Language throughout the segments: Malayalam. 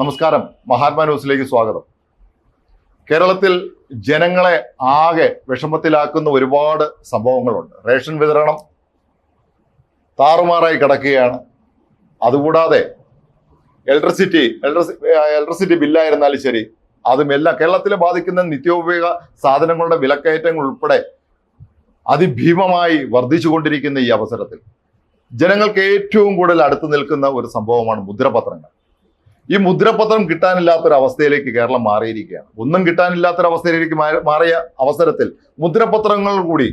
നമസ്കാരം. മഹാത്മാ ന്യൂസിലേക്ക് സ്വാഗതം. കേരളത്തിൽ ജനങ്ങളെ ആകെ വിഷമത്തിലാക്കുന്ന ഒരുപാട് സംഭവങ്ങളുണ്ട്. റേഷൻ വിതരണം താറുമാറായി കിടക്കുകയാണ്. അതുകൂടാതെ ഇലക്ട്രിസിറ്റി ഇലക്ട്രിസിറ്റി ബില്ലായിരുന്നാലും ശരി അതും എല്ലാം കേരളത്തിലെ ബാധിക്കുന്ന നിത്യോപയോഗ സാധനങ്ങളുടെ വിലക്കയറ്റങ്ങൾ ഉൾപ്പെടെ അതിഭീമമായി വർദ്ധിച്ചുകൊണ്ടിരിക്കുന്ന ഈ അവസരത്തിൽ ജനങ്ങൾക്ക് ഏറ്റവും കൂടുതൽ അടുത്തു നിൽക്കുന്ന ഒരു സംഭവമാണ് മുദ്രപത്രങ്ങൾ. ഈ മുദ്രപത്രം കിട്ടാനില്ലാത്തൊരവസ്ഥയിലേക്ക് കേരളം മാറിയിരിക്കുകയാണ്. ഒന്നും കിട്ടാനില്ലാത്തൊരവസ്ഥയിലേക്ക് മാറിയ അവസരത്തിൽ മുദ്രപത്രങ്ങൾ കൂടി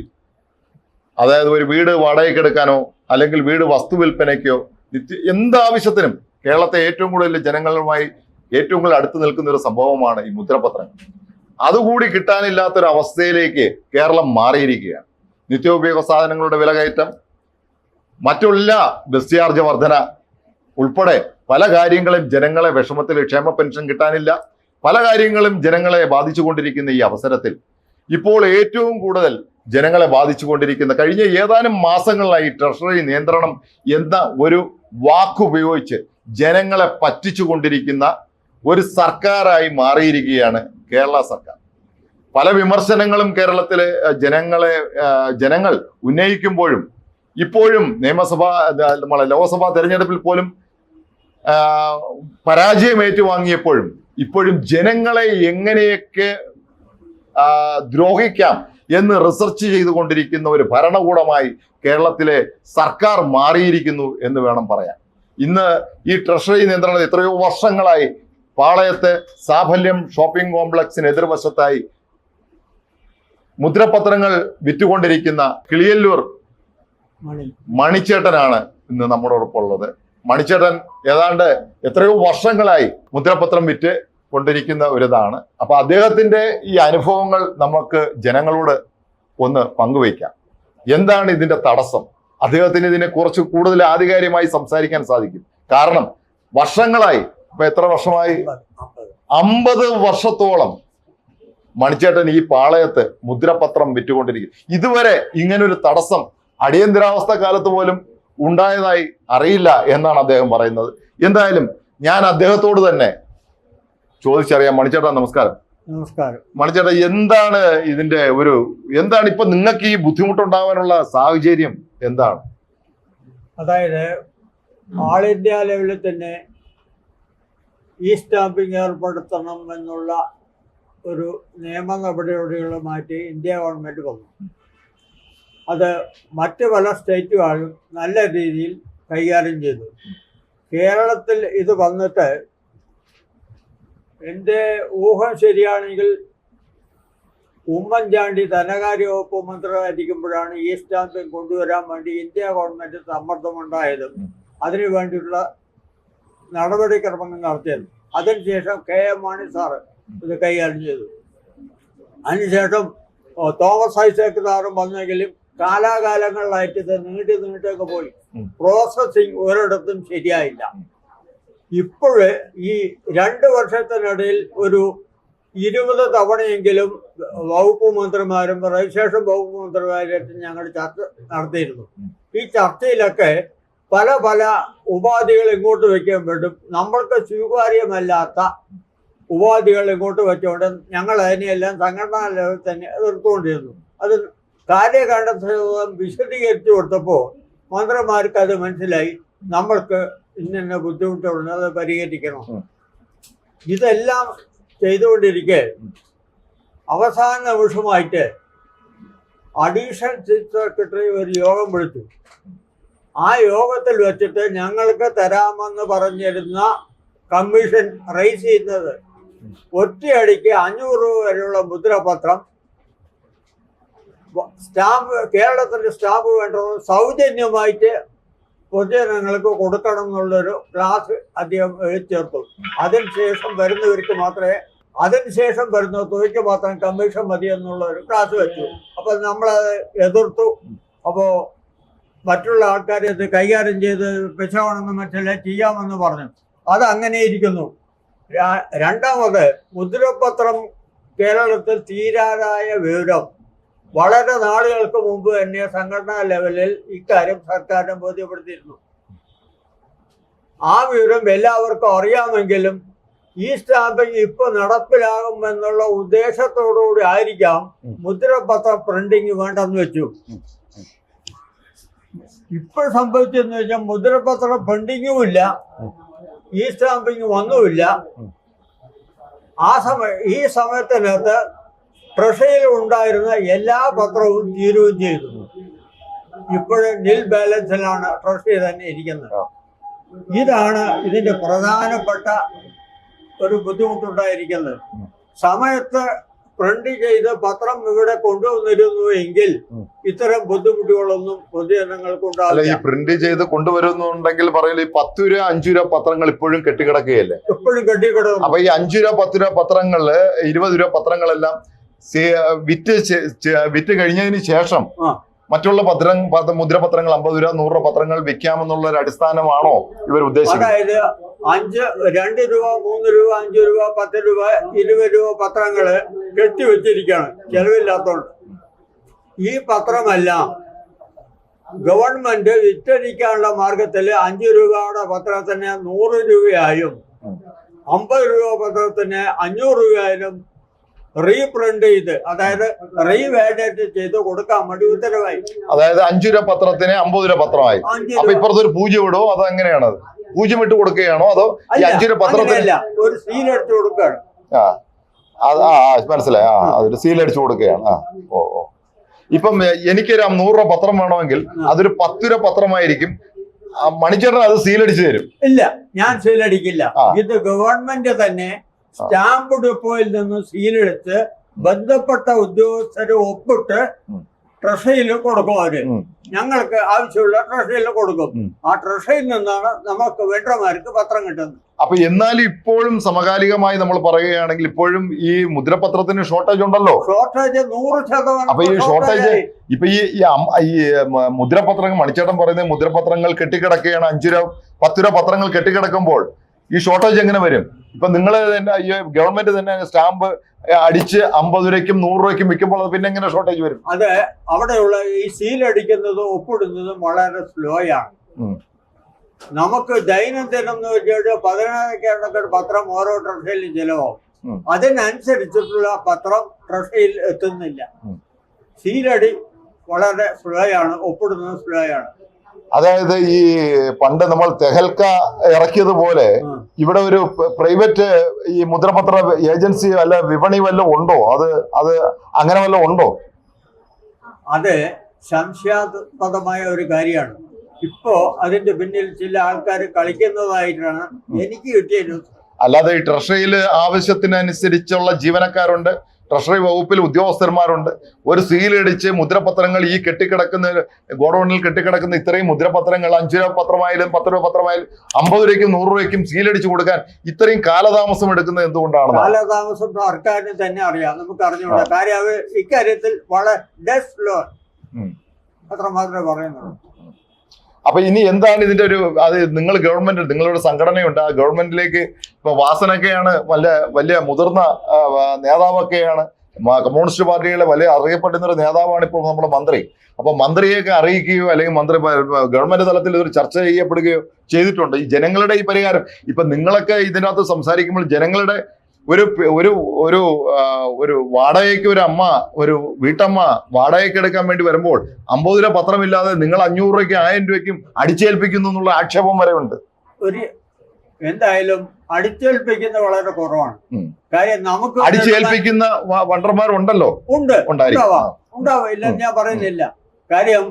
അതായത് ഒരു വീട് വാടകയ്ക്ക് എടുക്കാനോ അല്ലെങ്കിൽ വീട് വസ്തു വിൽപ്പനയ്ക്കോ നിത്യ എന്താവശ്യത്തിനും കേരളത്തെ ഏറ്റവും കൂടുതൽ ജനങ്ങളുമായി ഏറ്റവും കൂടുതൽ അടുത്ത് നിൽക്കുന്ന ഒരു സംഭവമാണ് ഈ മുദ്രപത്രം. അതുകൂടി കിട്ടാനില്ലാത്തൊരവസ്ഥയിലേക്ക് കേരളം മാറിയിരിക്കുകയാണ്. നിത്യോപയോഗ സാധനങ്ങളുടെ വിലകയറ്റം മറ്റുള്ള ബസ് ചാർജ് വർധന ഉൾപ്പെടെ പല കാര്യങ്ങളും ജനങ്ങളെ വിഷമത്തിൽ ക്ഷേമ പെൻഷൻ കിട്ടാനില്ല. പല കാര്യങ്ങളും ജനങ്ങളെ ബാധിച്ചുകൊണ്ടിരിക്കുന്ന ഈ അവസരത്തിൽ ഇപ്പോൾ ഏറ്റവും കൂടുതൽ ജനങ്ങളെ ബാധിച്ചുകൊണ്ടിരിക്കുന്ന കഴിഞ്ഞ ഏതാനും മാസങ്ങളിലായി ട്രഷറി നിയന്ത്രണം എന്ന ഒരു വാക്കുപയോഗിച്ച് ജനങ്ങളെ പറ്റിച്ചുകൊണ്ടിരിക്കുന്ന ഒരു സർക്കാരായി മാറിയിരിക്കുകയാണ് കേരള സർക്കാർ. പല വിമർശനങ്ങളും കേരളത്തിലെ ജനങ്ങളെ ജനങ്ങൾ ഉന്നയിക്കുമ്പോഴും ഇപ്പോഴും നിയമസഭ നമ്മളെ ലോക്സഭാ തെരഞ്ഞെടുപ്പിൽ പോലും പരാജയം ഏറ്റുവാങ്ങിയപ്പോഴും ഇപ്പോഴും ജനങ്ങളെ എങ്ങനെയൊക്കെ ദ്രോഹിക്കാം എന്ന് റിസർച്ച് ചെയ്തുകൊണ്ടിരിക്കുന്ന ഒരു ഭരണകൂടമായി കേരളത്തിലെ സർക്കാർ മാറിയിരിക്കുന്നു എന്ന് വേണം പറയാൻ. ഇന്ന് ഈ ട്രഷറി നിയന്ത്രണം എത്രയോ വർഷങ്ങളായി പാളയത്തെ സാഫല്യം ഷോപ്പിംഗ് കോംപ്ലക്സിന് എതിർവശത്തായി മുദ്രപത്രങ്ങൾ വിറ്റുകൊണ്ടിരിക്കുന്ന കിളിയല്ലൂർ മണി. മണിച്ചേട്ടനാണ് ഇന്ന് നമ്മുടെ നമ്മോടൊപ്പമുള്ളത് മണിച്ചേട്ടൻ ഏതാണ്ട് എത്രയോ വർഷങ്ങളായി മുദ്രപത്രം വിറ്റ് കൊണ്ടിരിക്കുന്ന ഒരിതാണ്. അപ്പൊ അദ്ദേഹത്തിന്റെ ഈ അനുഭവങ്ങൾ നമുക്ക് ജനങ്ങളോട് ഒന്ന് പങ്കുവയ്ക്കാം. എന്താണ് ഇതിന്റെ തടസ്സം? അദ്ദേഹത്തിന് ഇതിനെ കുറച്ച് കൂടുതൽ ആധികാരികമായി സംസാരിക്കാൻ സാധിക്കും. കാരണം വർഷങ്ങളായി ഇപ്പൊ എത്ര വർഷമായി? അമ്പത് വർഷത്തോളം മണിച്ചേട്ടൻ ഈ പാളയത്ത് മുദ്രപത്രം വിറ്റുകൊണ്ടിരിക്കും. ഇതുവരെ ഇങ്ങനൊരു തടസ്സം അടിയന്തരാവസ്ഥ കാലത്ത് പോലും ഉണ്ടായതായി അറിയില്ല എന്നാണ് അദ്ദേഹം പറയുന്നത്. എന്തായാലും ഞാൻ അദ്ദേഹത്തോട് തന്നെ ചോദിച്ചറിയാം. മണിച്ചേട്ടാ നമസ്കാരം. നമസ്കാരം. മണിച്ചേട്ടാ എന്താണ് ഇതിന്റെ ഒരു എന്താണ് ഇപ്പൊ നിങ്ങൾക്ക് ഈ ബുദ്ധിമുട്ടുണ്ടാവാനുള്ള സാഹചര്യം എന്താണ്? അതായത് ആൾ ഇന്ത്യ ലെവലിൽ തന്നെ ഈ സ്റ്റാമ്പിംഗ് ഏർപ്പെടുത്തണം എന്നുള്ള ഒരു നിയമ മാറ്റി ഇന്ത്യ ഗവൺമെന്റ് വന്നു അത് മറ്റ് പല സ്റ്റേറ്റുകാരും നല്ല രീതിയിൽ കൈകാര്യം ചെയ്തു. കേരളത്തിൽ ഇത് വന്നിട്ട് എന്റെ ഊഹം ശരിയാണെങ്കിൽ ഉമ്മൻചാണ്ടി ധനകാര്യ വകുപ്പ് മന്ത്രിയായിരിക്കുമ്പോഴാണ് ഈ സ്റ്റാമ്പിംഗ് കൊണ്ടുവരാൻ വേണ്ടി ഇന്ത്യ ഗവൺമെന്റ് സമ്മർദ്ദമുണ്ടായതും. അതിനു വേണ്ടിയിട്ടുള്ള നടപടിക്രമങ്ങൾ നടത്തിയത്. അതിനുശേഷം കെ എം മാണി സാറ് ഇത് കൈകാര്യം ചെയ്തു. അതിനുശേഷം തോമസ് ഐസക് സാറും വന്നെങ്കിലും കാലാകാലങ്ങളിലായിട്ട് ഇത് നീട്ടി നീട്ടൊക്കെ പോയി. പ്രോസസിങ് പ്രോസസ്സിങ് ഒരിടത്തും ശരിയായില്ല. ഇപ്പോഴ് ഈ രണ്ട് വർഷത്തിനിടയിൽ ഒരു ഇരുപത് തവണയെങ്കിലും വകുപ്പ് മന്ത്രിമാരും രജിസ്ട്രേഷൻ വകുപ്പ് മന്ത്രിമാരുമായിട്ട് ഞങ്ങൾ ചർച്ച നടത്തിയിരുന്നു. ഈ ചർച്ചയിലൊക്കെ പല പല ഉപാധികൾ ഇങ്ങോട്ട് വയ്ക്കാൻ വേണ്ടും. നമ്മൾക്ക് സ്വീകാര്യമല്ലാത്ത ഉപാധികൾ ഇങ്ങോട്ട് വെച്ചുകൊണ്ട് ഞങ്ങൾ അതിനെയെല്ലാം സംഘടനാ ലെവലിൽ തന്നെ എതിർത്തുകൊണ്ടിരുന്നു. അത് കാര്യകാരണം വിശദീകരിച്ചു കൊടുത്തപ്പോൾ മന്ത്രിമാർക്ക് അത് മനസ്സിലായി. നമ്മൾക്ക് ഇന്ന ബുദ്ധിമുട്ടുണ്ട് അത് പരിഹരിക്കണം. ഇതെല്ലാം ചെയ്തുകൊണ്ടിരിക്കെ അവസാന നിമിഷമായിട്ട് അഡീഷണൽ ചീഫ് സെക്രട്ടറി ഒരു യോഗം വിളിച്ചു. ആ യോഗത്തിൽ വെച്ചിട്ട് ഞങ്ങൾക്ക് തരാമെന്ന് പറഞ്ഞിരുന്ന കമ്മീഷൻ റൈസ് ചെയ്യുന്നത് ഒറ്റയടിക്ക് അഞ്ഞൂറ് രൂപ വരെയുള്ള മുദ്രപത്രം സ്റ്റാമ്പ് കേരളത്തിന്റെ സ്റ്റാമ്പ് വേണ്ടത് സൗജന്യമായിട്ട് പൊതുജനങ്ങൾക്ക് കൊടുക്കണം എന്നുള്ളൊരു ക്ലാസ് അദ്ദേഹം എഴുതിച്ചേർത്തു. അതിനുശേഷം വരുന്നവർക്ക് മാത്രമേ അതിനുശേഷം വരുന്ന തുകയ്ക്ക് മാത്രം കമ്മീഷൻ മതി എന്നുള്ള ഒരു ക്ലാസ് വെച്ചു. അപ്പൊ നമ്മളത് എതിർത്തു. അപ്പോൾ മറ്റുള്ള ആൾക്കാരെ ഇത് കൈകാര്യം ചെയ്ത് പെശകണമെന്ന് മറ്റല്ല ചെയ്യാമെന്ന് പറഞ്ഞു. അത് അങ്ങനെ ഇരിക്കുന്നു. രണ്ടാമത് മുദ്രപത്രം കേരളത്തിൽ തീരാതായ വിവരം. വളരെ നാളുകൾക്ക് മുമ്പ് തന്നെ സംഘടനാ ലെവലിൽ ഇക്കാര്യം സർക്കാരിനെ ബോധ്യപ്പെടുത്തിയിരുന്നു. ആ വിവരം എല്ലാവർക്കും അറിയാമെങ്കിലും ഈ സ്റ്റാമ്പിംഗ് ഇപ്പൊ നടപ്പിലാകും എന്നുള്ള ഉദ്ദേശത്തോടുകൂടി ആയിരിക്കാം മുദ്രപത്ര പ്രിന്റിംഗ് വേണ്ടെന്ന് വെച്ചു. ഇപ്പൊ ഇപ്പോൾ സംഭവിച്ചെന്ന് വെച്ചാൽ മുദ്രപത്ര പ്രിന്റിങ്ങും ഇല്ല. ഈ സ്റ്റാമ്പിംഗ് വന്നുമില്ല. ആ സമയ ഈ സമയത്തിനകത്ത് ട്രഷറിയിൽ ഉണ്ടായിരുന്ന എല്ലാ പത്രവും തീരുകയും ചെയ്തിരുന്നു ഇപ്പോഴും നിൽ ബാലൻസിലാണ് ട്രഷറി തന്നെ ഇരിക്കുന്നത്. ഇതാണ് ഇതിന്റെ പ്രധാനപ്പെട്ട ഒരു ബുദ്ധിമുട്ടുണ്ടായിരിക്കുന്നത്. സമയത്ത് പ്രിന്റ് ചെയ്ത് പത്രം ഇവിടെ കൊണ്ടുവന്നിരുന്നു എങ്കിൽ. ഇത്തരം ബുദ്ധിമുട്ടുകളൊന്നും പൊതുജനങ്ങൾക്ക് അല്ല ഈ പ്രിന്റ് ചെയ്ത് കൊണ്ടുവരുന്നുണ്ടെങ്കിൽ പറയുന്നത് ഈ പത്ത് രൂപ അഞ്ചു രൂപ പത്രങ്ങൾ ഇപ്പോഴും കെട്ടിക്കിടക്കുകയല്ലേ? എപ്പോഴും കെട്ടിക്കിടക്കും അപ്പൊ ഈ അഞ്ചു രൂപ പത്ത് രൂപ പത്രങ്ങൾ ഇരുപത് രൂപ പത്രങ്ങളെല്ലാം വിറ്റ് വിറ്റ് കഴിഞ്ഞതിന് ശേഷം മറ്റുള്ള പത്രം മുദ്രപത്രങ്ങൾ അമ്പത് രൂപ നൂറ് രൂപ പത്രങ്ങൾ വിൽക്കാമെന്നുള്ള ഒരു അടിസ്ഥാനമാണോ ഇവർ ഉദ്ദേശിക്കുന്നത്? അതായത് അഞ്ച് രണ്ട് രൂപ മൂന്ന് രൂപ അഞ്ച് രൂപ പത്ത് രൂപ ഇരുപത് രൂപ പത്രങ്ങൾ കെട്ടിവെച്ചിരിക്കുകയാണ് ചെലവില്ലാത്തോണ്ട്. ഈ പത്രമെല്ലാം ഗവൺമെന്റ് വിറ്റഴിക്കാനുള്ള മാർഗത്തിൽ അഞ്ച് രൂപയുടെ പത്രത്തിന് നൂറ് രൂപയായും. അമ്പത് രൂപ പത്രത്തിന് അഞ്ഞൂറ് രൂപയായാലും റീപ്രിന്റ് ചെയ്ത് അതായത് റീവാലിഡേറ്റ് ചെയ്ത് കൊടുക്കാൻ വേണ്ടി ഉത്തരവായി. അതായത് അഞ്ചു രൂപ പത്രത്തിന് അമ്പത് രൂപ പത്രമായി. അപ്പൊ ഇപ്പുറത്ത് ഒരു പൂജ്യം ഇടോ അത് എങ്ങനെയാണ് പൂജ്യം ഇട്ട് കൊടുക്കുകയാണോ? അതോ ഈ അഞ്ചു രൂപ പത്രത്തിന് അങ്ങനെയല്ല. ഒരു സീൽ എടുത്ത് കൊടുക്കുകയാണ്. ആ. ആ ആ, മനസ്സിലായി. ആ അതൊരു സീൽ അടിച്ചു കൊടുക്കുകയാണ്. ആ ഓ ഓ. ഇപ്പം എനിക്കൊരു എനിക്കൊരു നൂറ് രൂപ പത്രം വേണമെങ്കിൽ അതൊരു പത്ത് രൂപ പത്രമായിരിക്കും. ആ, മണിച്ചേട്ടൻ അത് സീൽ അടിച്ചു തരും. ഇല്ല ഞാൻ സീലടിക്കില്ല ആ. ഇത് ഗവൺമെന്റ് തന്നെ സ്റ്റാമ്പ് ഡിപ്പോയിൽ നിന്ന് സീലെടുത്ത് ബന്ധപ്പെട്ട ഉദ്യോഗസ്ഥരെ ഒപ്പിട്ട് ട്രഷറിയിൽ കൊടുക്കും അവർ. ഞങ്ങൾക്ക് ആവശ്യമുള്ള ട്രഷറിയിൽ കൊടുക്കും. ആ ട്രഷറിയിൽ നിന്നാണ് നമുക്ക് വെണ്ടർമാർക്ക് പത്രം കിട്ടുന്നത്. അപ്പൊ എന്നാലും ഇപ്പോഴും സമകാലികമായി നമ്മൾ പറയുകയാണെങ്കിൽ ഇപ്പോഴും ഈ മുദ്രപത്രത്തിന് ഷോർട്ടേജ് ഉണ്ടല്ലോ. ഷോർട്ടേജ് നൂറ് ശതമാനം അപ്പൊ ഈ ഷോർട്ടേജ് ഇപ്പൊ ഈ ഈ മുദ്രപത്രങ്ങൾ മണിച്ചേട്ടൻ പറയുന്നത് മുദ്രപത്രങ്ങൾ കെട്ടിക്കിടക്കുകയാണ് അഞ്ചു രൂപ പത്ത് രൂപ പത്രങ്ങൾ കെട്ടിക്കിടക്കുമ്പോൾ ഈ ഷോർട്ടേജ് എങ്ങനെ വരും? ഇപ്പൊ നിങ്ങൾ തന്നെ ഈ ഗവൺമെന്റ് തന്നെ സ്റ്റാമ്പ് അടിച്ച് അമ്പത് രൂപയ്ക്കും നൂറ് രൂപയ്ക്കും വിൽക്കുമ്പോൾ അത് പിന്നെ എങ്ങനെ ഷോർട്ടേജ് വരും? അതെ അവിടെയുള്ള ഈ സീൽ അടിക്കുന്നതും ഒപ്പിടുന്നതും വളരെ സ്ലോ ആണ്. നമുക്ക് ദൈനംദിനം എന്ന് വെച്ചാൽ പതിനായിരക്കണക്കിന് പത്രം ഓരോ ട്രഷറിയിലും ചിലവാകും. അതിനനുസരിച്ചിട്ടുള്ള പത്രം ട്രഷറിയിൽ എത്തുന്നില്ല. സീലടി വളരെ സ്ലോ ആണ് ഒപ്പിടുന്നത് സ്ലോ ആണ്. അതായത് ഈ പണ്ട് നമ്മൾ തെഹൽക്ക ഇറക്കിയതുപോലെ ഇവിടെ ഒരു പ്രൈവറ്റ് ഈ മുദ്രപത്ര ഏജൻസി അല്ല വിപണി വല്ലതും ഉണ്ടോ? അത് അത് അങ്ങനെ വല്ലതും ഉണ്ടോ? അത് സംശയാസ്പദമായ ഒരു കാര്യമാണ്. ഇപ്പോ അതിന്റെ പിന്നിൽ ചില ആൾക്കാർ കളിക്കുന്നതായിട്ടാണ് എനിക്ക് കിട്ടിയ അല്ലാതെ ഈ ട്രഷറിയിൽ ആവശ്യത്തിനനുസരിച്ചുള്ള ജീവനക്കാരുണ്ട്. ട്രഷറി വകുപ്പിൽ ഉദ്യോഗസ്ഥന്മാരുണ്ട്. ഒരു സീലടിച്ച് മുദ്രപത്രങ്ങൾ ഈ കെട്ടിക്കിടക്കുന്ന ഗോഡൌണിൽ കെട്ടിക്കിടക്കുന്ന ഇത്രയും മുദ്രപത്രങ്ങൾ അഞ്ച് രൂപ പത്രമായാലും പത്ത് രൂപ പത്രമായാലും അമ്പത് രൂപയ്ക്കും നൂറ് രൂപയ്ക്കും സീലടിച്ച് കൊടുക്കാൻ ഇത്രയും കാലതാമസം എടുക്കുന്നത് എന്തുകൊണ്ടാണ് കാലതാമസം സർക്കാരിന് തന്നെ അറിയാം. നമുക്ക് അറിഞ്ഞുകൂടാ. കാര്യം ഇക്കാര്യത്തിൽ വളരെ ഡെസ്ലോ അത്ര മാത്രമേ പറയുന്നുള്ളൂ. അപ്പൊ ഇനി എന്താണ് ഇതിന്റെ ഒരു അത് നിങ്ങൾ ഗവൺമെന്റ് നിങ്ങളുടെ സംഘടനയുണ്ട് ആ ഗവൺമെന്റിലേക്ക് ഇപ്പൊ വാസനൊക്കെയാണ് വല്ല വലിയ മുതിർന്ന നേതാവൊക്കെയാണ്. കമ്മ്യൂണിസ്റ്റ് പാർട്ടികളെ വലിയ അറിയപ്പെടുന്ന ഒരു നേതാവാണ് ഇപ്പോൾ നമ്മുടെ മന്ത്രി. അപ്പൊ മന്ത്രിയൊക്കെ അറിയിക്കുകയോ അല്ലെങ്കിൽ മന്ത്രി ഗവൺമെന്റ് തലത്തിൽ ഇതൊരു ചർച്ച ചെയ്യപ്പെടുകയോ ചെയ്തിട്ടുണ്ട്. ഈ ജനങ്ങളുടെ ഈ പരിഹാരം. ഇപ്പൊ നിങ്ങളൊക്കെ ഇതിനകത്ത് സംസാരിക്കുമ്പോൾ ജനങ്ങളുടെ ഒരു ഒരു ഒരു ഒരു വാടകയ്ക്ക് ഒരു അമ്മ ഒരു വീട്ടമ്മ വാടകയ്ക്ക് എടുക്കാൻ വേണ്ടി വരുമ്പോൾ അമ്പത് രൂപ പത്രമില്ലാതെ നിങ്ങൾ അഞ്ഞൂറ് രൂപയ്ക്ക് ആയിരം രൂപയ്ക്കും അടിച്ചേൽപ്പിക്കുന്നു എന്നുള്ള ആക്ഷേപം വരെ ഉണ്ട്. ഒരു എന്തായാലും അടിച്ചേൽപ്പിക്കുന്ന വളരെ കുറവാണ്. കാര്യം നമുക്ക് അടിച്ചേൽപ്പിക്കുന്ന വണ്ടർമാർ ഉണ്ടല്ലോ ഉണ്ട്. ഉണ്ടാവാം. ഉണ്ടാവാം. ഇല്ലെന്ന് ഞാൻ പറയുന്നില്ല. കാര്യം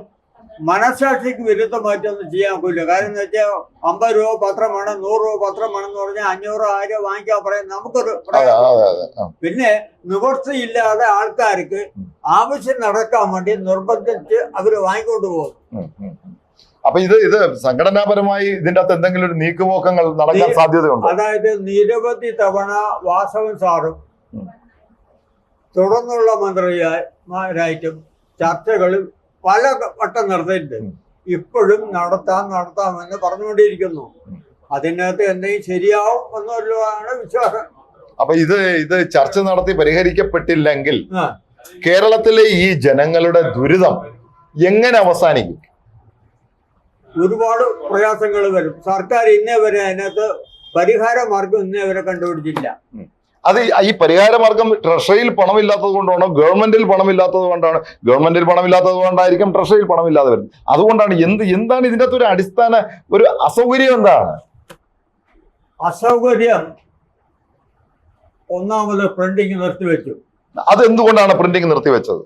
മനസാക്ഷിക്ക് വിരുദ്ധമായിട്ടൊന്നും ചെയ്യാൻ ഒക്കില്ല. കാര്യം എന്ന് വെച്ചാൽ അമ്പത് രൂപ പത്രം വേണം നൂറ് രൂപ പത്രം വേണം എന്ന് പറഞ്ഞാൽ അഞ്ഞൂറ് ആയിരോ വാങ്ങിക്കാൻ പറയാൻ നമുക്കൊരു. പിന്നെ നിവർത്തിയില്ലാതെ ആൾക്കാർക്ക് ആവശ്യം നടക്കാൻ വേണ്ടി നിർബന്ധിച്ച് അവർ വാങ്ങിക്കൊണ്ട് പോകും. അപ്പൊ ഇത് ഇത് സംഘടനാപരമായി ഇതിന്റെ അകത്ത് എന്തെങ്കിലും ഒരു നീക്കുപോക്കങ്ങൾ നടക്കാൻ സാധ്യതയുണ്ട്? അതായത് നിരവധി തവണ വാസവൻ സാറും തുടർന്നുള്ള മന്ത്രിമാരായിട്ടും ചർച്ചകൾ പല വട്ടം നിർത്തിയിട്ട് ഇപ്പോഴും ഇപ്പോഴും നടത്താം എന്ന് പറഞ്ഞുകൊണ്ടിരിക്കുന്നു. അതിനകത്ത് എന്തെങ്കിലും ശരിയാവും എന്നുള്ളതാണ് വിശ്വാസം. അപ്പൊ ഇത് ഇത് ചർച്ച നടത്തി പരിഹരിക്കപ്പെട്ടില്ലെങ്കിൽ കേരളത്തിലെ ഈ ജനങ്ങളുടെ ദുരിതം എങ്ങനെ അവസാനിക്കും? ഒരുപാട് പ്രയാസങ്ങൾ വരും. സർക്കാർ ഇന്നേ വരെ അതിനകത്ത് പരിഹാര മാർഗം ഇന്നേ വരെ കണ്ടുപിടിച്ചില്ല അത് ഈ- പരിഹാരമാർഗം പരിഹാര മാർഗം ട്രഷറിയിൽ പണമില്ലാത്തത് കൊണ്ടാണോ ഗവൺമെന്റിൽ പണമില്ലാത്തത് കൊണ്ടാണ്? ഗവൺമെന്റിൽ പണമില്ലാത്തത് കൊണ്ടായിരിക്കും ട്രഷറിയിൽ പണമില്ലാതെ വരുന്നത്. അതുകൊണ്ടാണ് എന്ത് എന്താണ് ഇതിന്റെ അകത്ത് ഒരു അടിസ്ഥാന ഒരു അസൗകര്യം എന്താണ്? അസൗകര്യം ഒന്നാമത് പ്രിന്റിംഗ് നിർത്തിവെച്ചു. അത് എന്തുകൊണ്ടാണ് പ്രിന്റിംഗ് നിർത്തിവെച്ചത്?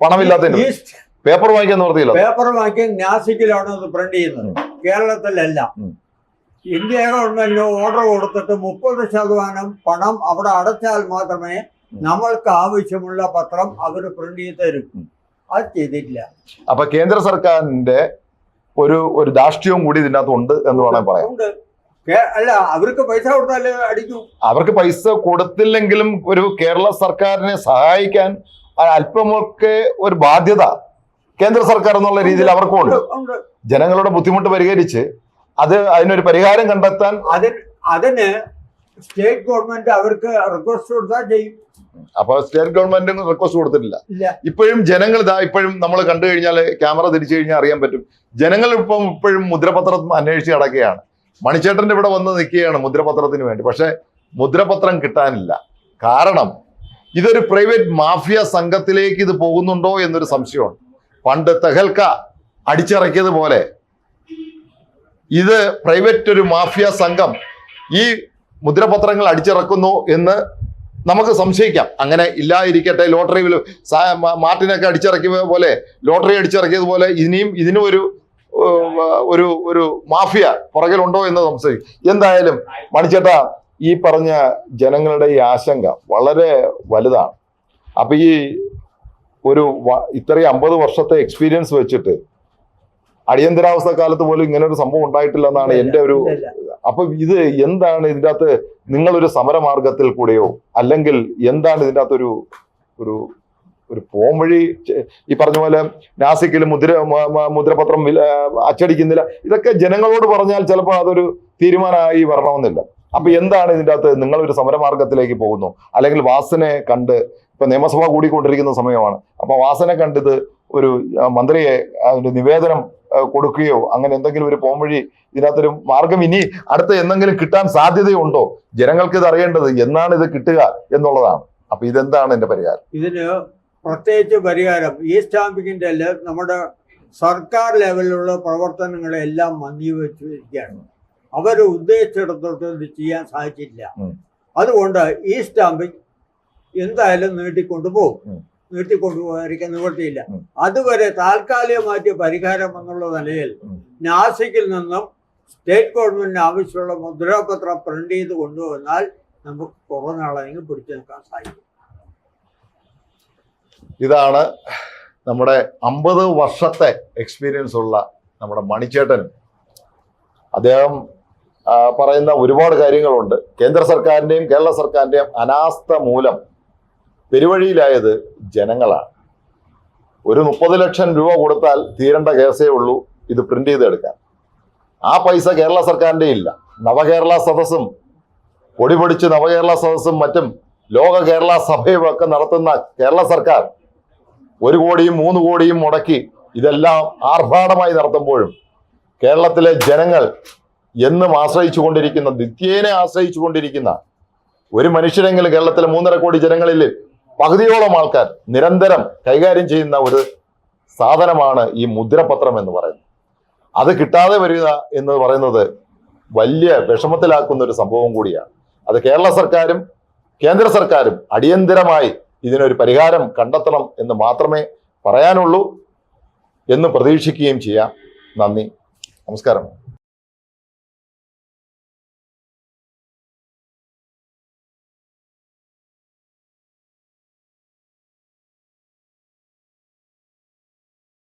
പണമില്ലാത്തതിന് ഈസ്റ്റ് പേപ്പർ വാങ്ങിക്കാൻ നിർത്തിയില്ല പേപ്പർ വാങ്ങിക്കാൻ നാസിക്കിലാണ് അത് പ്രിന്റ് ചെയ്യുന്നത്. കേരളത്തിലല്ല. ഇന്ത്യ ഗവൺമെന്റിന് ഓർഡർ കൊടുത്തിട്ട് മുപ്പത് ശതമാനം പണം അവിടെ അടച്ചാൽ മാത്രമേ നമ്മൾക്ക് ആവശ്യമുള്ള പത്രം അവർ പ്രിന്റ് ചെയ്ത് തരും. അത് ചെയ്തിട്ടില്ല. അപ്പൊ കേന്ദ്ര സർക്കാരിന്റെ ഒരു ഒരു ദാഷ്ട്യവും കൂടി ഇതിനകത്ത് ഉണ്ട് എന്ന് വേണമെങ്കിൽ പറയാം. അല്ല അവർക്ക് പൈസ കൊടുത്താലേ അടിക്കും. അവർക്ക് പൈസ കൊടുത്തില്ലെങ്കിലും ഒരു കേരള സർക്കാരിനെ സഹായിക്കാൻ അല്പമൊക്കെ ഒരു ബാധ്യത കേന്ദ്ര സർക്കാർ എന്നുള്ള രീതിയിൽ അവർക്കും ഉണ്ട് ഉണ്ട്. ജനങ്ങളുടെ ബുദ്ധിമുട്ട് പരിഹരിച്ച് അത് അതിനൊരു പരിഹാരം കണ്ടെത്താൻ അതിന് അതിന് സ്റ്റേറ്റ് ഗവൺമെന്റ് അവർക്ക് റിക്വസ്റ്റ് കൊടുത്താൽ ചെയ്യും. അപ്പൊ സ്റ്റേറ്റ് ഗവൺമെന്റ് റിക്വസ്റ്റ് കൊടുത്തിട്ടില്ല. ഇപ്പോഴും ജനങ്ങൾ ഇതാ ഇപ്പോഴും നമ്മൾ കണ്ടു കഴിഞ്ഞാൽ ക്യാമറ തിരിച്ചു കഴിഞ്ഞാൽ അറിയാൻ പറ്റും. ജനങ്ങൾ ഇപ്പം ഇപ്പോഴും മുദ്രപത്രം അന്വേഷിച്ച് നടക്കുകയാണ്. മണിച്ചേട്ടന്റെ ഇവിടെ വന്ന് നിൽക്കുകയാണ് മുദ്രപത്രത്തിന് വേണ്ടി. പക്ഷെ മുദ്രപത്രം കിട്ടാനില്ല. കാരണം ഇതൊരു പ്രൈവറ്റ് മാഫിയ സംഘത്തിലേക്ക് ഇത് പോകുന്നുണ്ടോ എന്നൊരു സംശയമുണ്ട്. പണ്ട് തെഹൽക്ക അടിച്ചിറക്കിയതുപോലെ ഇത് പ്രൈവറ്റ് ഒരു മാഫിയ സംഘം ഈ മുദ്രപത്രങ്ങൾ അടിച്ചിറക്കുന്നു എന്ന് നമുക്ക് സംശയിക്കാം. അങ്ങനെ ഇല്ലാതിരിക്കട്ടെ ലോട്ടറി മാർട്ടിനൊക്കെ അടിച്ചിറക്കിയ പോലെ ലോട്ടറി അടിച്ചിറക്കിയതുപോലെ ഇനിയും ഇതിനും ഒരു ഒരു ഒരു മാഫിയ പുറകിലുണ്ടോ എന്ന് സംശയിക്കും. എന്തായാലും മണിച്ചേട്ട ഈ പറഞ്ഞ ജനങ്ങളുടെ ഈ ആശങ്ക വളരെ വലുതാണ്. അപ്പൊ ഈ ഒരു ഇത്രയും അമ്പത് വർഷത്തെ എക്സ്പീരിയൻസ് വെച്ചിട്ട് അടിയന്തരാവസ്ഥ കാലത്ത് പോലും ഇങ്ങനെ ഒരു സംഭവം ഉണ്ടായിട്ടില്ല എന്നാണ് എന്റെ ഒരു. അപ്പൊ ഇത് എന്താണ് ഇതിന്റെ അകത്ത് നിങ്ങളൊരു സമരമാർഗത്തിൽ കൂടെയോ? അല്ലെങ്കിൽ എന്താണ് ഇതിന്റെ അകത്തൊരു ഒരു ഒരു പോംവഴി വഴി ഈ പറഞ്ഞ പോലെ നാസിക്കിൽ മുദ്ര മുദ്രപത്രം അച്ചടിക്കുന്നില്ല. ഇതൊക്കെ ജനങ്ങളോട് പറഞ്ഞാൽ ചിലപ്പോൾ അതൊരു തീരുമാനമായി വരണമെന്നില്ല. അപ്പൊ എന്താണ് ഇതിന്റെ അകത്ത് നിങ്ങളൊരു സമരമാർഗത്തിലേക്ക് പോകുന്നു? അല്ലെങ്കിൽ വാസനെ കണ്ട് ഇപ്പൊ നിയമസഭ കൂടിക്കൊണ്ടിരിക്കുന്ന സമയമാണ്. അപ്പൊ വാസനെ കണ്ടിത് ഒരു മന്ത്രിയെ അതിന്റെ നിവേദനം കൊടുക്കുകയോ അങ്ങനെ എന്തെങ്കിലും ഒരു പോംവഴി ഇതിനകത്തൊരു മാർഗം ഇനി അടുത്ത എന്തെങ്കിലും കിട്ടാൻ സാധ്യതയുണ്ടോ? ജനങ്ങൾക്ക് ഇത് അറിയേണ്ടത് എന്നാണ് ഇത് കിട്ടുക എന്നുള്ളതാണ്. അപ്പൊ ഇതെന്താണ് എന്റെ പരിഹാരം? ഇതിന് പ്രത്യേകിച്ച് പരിഹാരം ഈ സ്റ്റാമ്പിങ്ങിന്റെ നമ്മുടെ സർക്കാർ ലെവലിലുള്ള പ്രവർത്തനങ്ങളെല്ലാം മന്ദിവെച്ചിരിക്കുകയാണ് അവർ ഉദ്ദേശിച്ചിടത്തോട്ട് ഇത് ചെയ്യാൻ സാധിച്ചില്ല അതുകൊണ്ട് ഈ സ്റ്റാമ്പിങ് എന്തായാലും നീട്ടിക്കൊണ്ടുപോകും ഉം. നീട്ടിക്കൊണ്ടുപോകാതിരിക്കാൻ നിവൃത്തിയില്ല. അതുവരെ താൽക്കാലികമായിട്ട് പരിഹാരം എന്നുള്ള നിലയിൽ നാസിക്കിൽ നിന്നും സ്റ്റേറ്റ് ഗവൺമെന്റിന് ആവശ്യമുള്ള മുദ്രാപത്രം പ്രിന്റ് ചെയ്ത് കൊണ്ടുവന്നാൽ നമുക്ക് കുറേ നാളെങ്കിലും പിടിച്ചു നിൽക്കാൻ സാധിക്കും. ഇതാണ് നമ്മുടെ അമ്പത് വർഷത്തെ എക്സ്പീരിയൻസ് ഉള്ള നമ്മുടെ മണിച്ചേട്ടനും അദ്ദേഹം പറയുന്ന ഒരുപാട് കാര്യങ്ങളുണ്ട്. കേന്ദ്ര സർക്കാരിന്റെയും കേരള സർക്കാരിന്റെയും അനാസ്ഥ മൂലം പെരുവഴിയിലായത് ജനങ്ങളാണ്. ഒരു മുപ്പത് ലക്ഷം രൂപ കൊടുത്താൽ തീരേണ്ട കേസേ ഉള്ളൂ ഇത് പ്രിന്റ് ചെയ്തെടുക്കാൻ. ആ പൈസ കേരള സർക്കാരിന്റെ ഇല്ല. നവകേരള സദസ്സും പൊടി പൊടിച്ച് നവകേരള സദസ്സും മറ്റും ലോക കേരള സഭയും ഒക്കെ നടത്തുന്ന കേരള സർക്കാർ ഒരു കോടിയും മൂന്ന് കോടിയും മുടക്കി ഇതെല്ലാം ആർഭാടമായി നടത്തുമ്പോഴും കേരളത്തിലെ ജനങ്ങൾ എന്നും ആശ്രയിച്ചു കൊണ്ടിരിക്കുന്ന നിത്യേനെ ആശ്രയിച്ചു കൊണ്ടിരിക്കുന്ന ഒരു മനുഷ്യരെങ്കിലും കേരളത്തിലെ മൂന്നര കോടി ജനങ്ങളിൽ പകുതിയോളം ആൾക്കാർ നിരന്തരം കൈകാര്യം ചെയ്യുന്ന ഒരു സാധനമാണ് ഈ മുദ്രപത്രം എന്ന് പറയുന്നത്. അത് കിട്ടാതെ വരിക എന്ന് പറയുന്നത് വലിയ വിഷമത്തിലാക്കുന്ന ഒരു സംഭവം കൂടിയാണ്. അത് കേരള സർക്കാരും കേന്ദ്ര സർക്കാരും അടിയന്തരമായി ഇതിനൊരു പരിഹാരം കണ്ടെത്തണം എന്ന് മാത്രമേ പറയാനുള്ളൂ എന്ന് പ്രതീക്ഷിക്കുകയും ചെയ്യാം. നന്ദി. നമസ്കാരം.